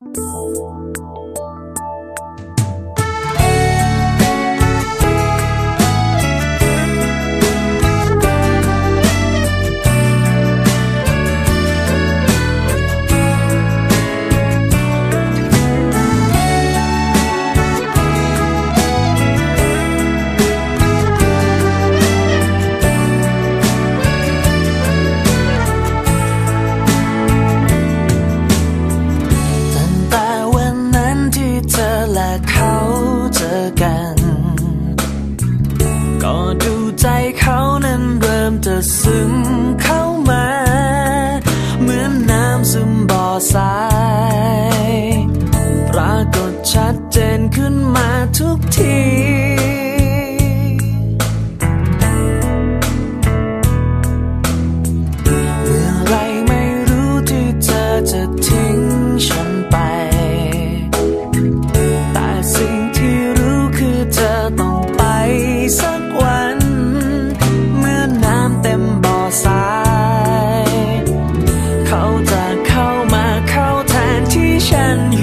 好。 เธอและเขาเจอกัน ก็ดูใจเขานั้นเริ่มจะซึมเข้ามา เหมือนน้ำซึมบ่อทราย ฉัน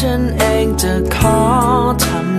ฉันเองจะขอทำ